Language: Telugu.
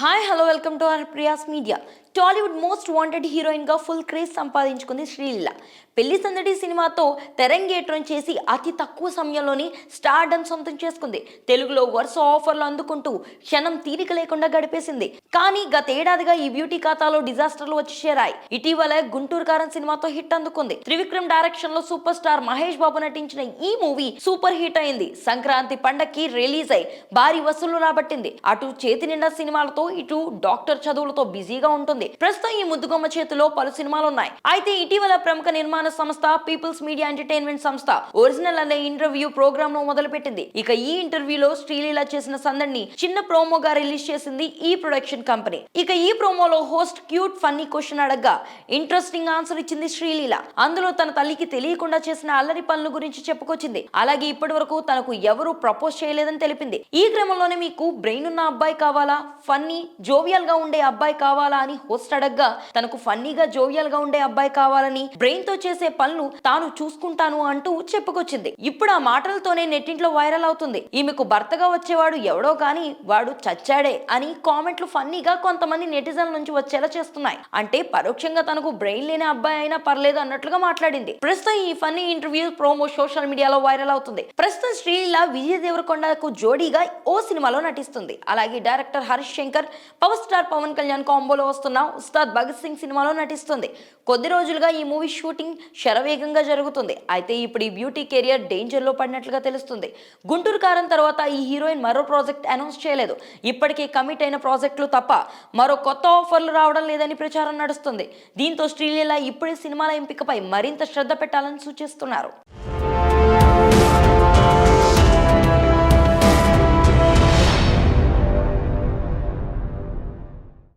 Hi hello welcome to our Priya's media Tollywood most wanted హీరోయిన్గా ఫుల్ క్రేజ్ సంపాదించుకుంది శ్రీలీల. పెళ్ళి సందడి సినిమాతో తెరంగేట్రం చేసి అతి తక్కువ సమయంలోని స్టార్డమ్ సొంతం చేసుకుంది. తెలుగులో వరుస ఆఫర్లు అందుకుంటూ క్షణం తీరిక లేకుండా గడిపేసింది. కానీ గతేడాదిగా ఈ బ్యూటీ ఖాతాలో డిజాస్టర్లు వచ్చి చేరాయి. ఇటీవల గుంటూరు కారం సినిమాతో హిట్ అందుకుంది. త్రివిక్రమ్ డైరెక్షన్లో సూపర్ స్టార్ మహేష్ బాబు నటించిన ఈ మూవీ సూపర్ హిట్ అయింది. సంక్రాంతి పండక్కి రిలీజ్ అయి భారీ వసూలు రాబట్టింది. అటు చేతి నిండా సినిమాలతో ఇటు డాక్టర్ చదువులతో బిజీగా ఉంటుంది. ప్రస్తుతం ఈ ముద్దుగొమ్మ చేతిలో పలు సినిమాలు ఉన్నాయి అయితే ఇటీవల ప్రముఖ నిర్మాణ సంస్థ పీపుల్స్ మీడియా ఎంటర్టైన్మెంట్ సంస్థ ఒరిజినల్ అనే ఇంటర్వ్యూ ప్రోగ్రామ్ను మొదలుపెట్టింది. ఇక ఈ ఇంటర్వ్యూలో శ్రీలీల చేసిన సందడిని చిన్న ప్రోమోగా రిలీజ్ చేసింది ఈ ప్రొడక్షన్ కంపెనీ. ఇక ఈ ప్రోమోలో హోస్ట్ క్యూట్ ఫన్నీ క్వశ్చన్ అడగ్గా ఇంట్రెస్టింగ్ ఆన్సర్ ఇచ్చింది శ్రీలీల. అందులో తన తల్లికి తెలియకుండా చేసిన అల్లరి పనుల గురించి చెప్పుకొచ్చింది. అలాగే ఇప్పటి వరకు తనకు ఎవరు ప్రపోజ్ చేయలేదని తెలిపింది. ఈ క్రమంలోనే మీకు బ్రెయిన్ ఉన్న అబ్బాయి కావాలా? ఫన్నీ జోవియల్గా ఉండే అబ్బాయి కావాలా అని హోస్ట్ అడగ్గా తనకు ఫన్నీగా జోవియల్గా ఉండే అబ్బాయి కావాలని బ్రెయిన్తో చేసే పనులు తాను చూసుకుంటాను అంటూ చెప్పుకొచ్చింది. ఇప్పుడు ఆ మాటలతోనే నెట్టింట్లో వైరల్ అవుతుంది. ఈమెకు భర్తగా వచ్చేవాడు ఎవడో కానీ వాడు చచ్చాడే అని కామెంట్లు ఫన్నీగా కొంతమంది నెటిజన్ల నుంచి వచ్చేలా చేస్తున్నాయి. అంటే పరోక్షంగా తనకు బ్రెయిన్ లేని అబ్బాయి అయినా పర్లేదు అన్నట్లుగా మాట్లాడింది. ప్రస్తుతం ఈ ఫన్నీ ఇంటర్వ్యూ ప్రోమో సోషల్ మీడియాలో వైరల్ అవుతుంది. ప్రస్తుతం శ్రీలీల విజయ్ దేవరకొండకు జోడీగా ఓ సినిమాలో నటిస్తుంది. అలాగే director Harish Shankar power star Pawan Kalyan కాంబోలో వస్తున్న ఉస్తాద్ భగత్ సింగ్ సినిమాలో నటిస్తుంది. కొద్ది రోజులుగా ఈ మూవీ షూటింగ్ శరవేగంగా జరుగుతుంది. అయితే ఇప్పుడు ఈ బ్యూటీ కెరియర్ డేంజర్లో పడినట్లుగా తెలుస్తుంది. గుంటూరు కారం తర్వాత ఈ హీరోయిన్ మరో ప్రాజెక్ట్ అనౌన్స్ చేయలేదు. ఇప్పటికే కమిట్ అయిన ప్రాజెక్టులు తప్ప మరో కొత్త ఆఫర్లు రావడం లేదని ప్రచారం నడుస్తుంది. దీంతో శ్రీలీల ఇప్పుడే సినిమాల ఎంపికపై మరింత శ్రద్ధ పెట్టాలని సూచిస్తున్నారు.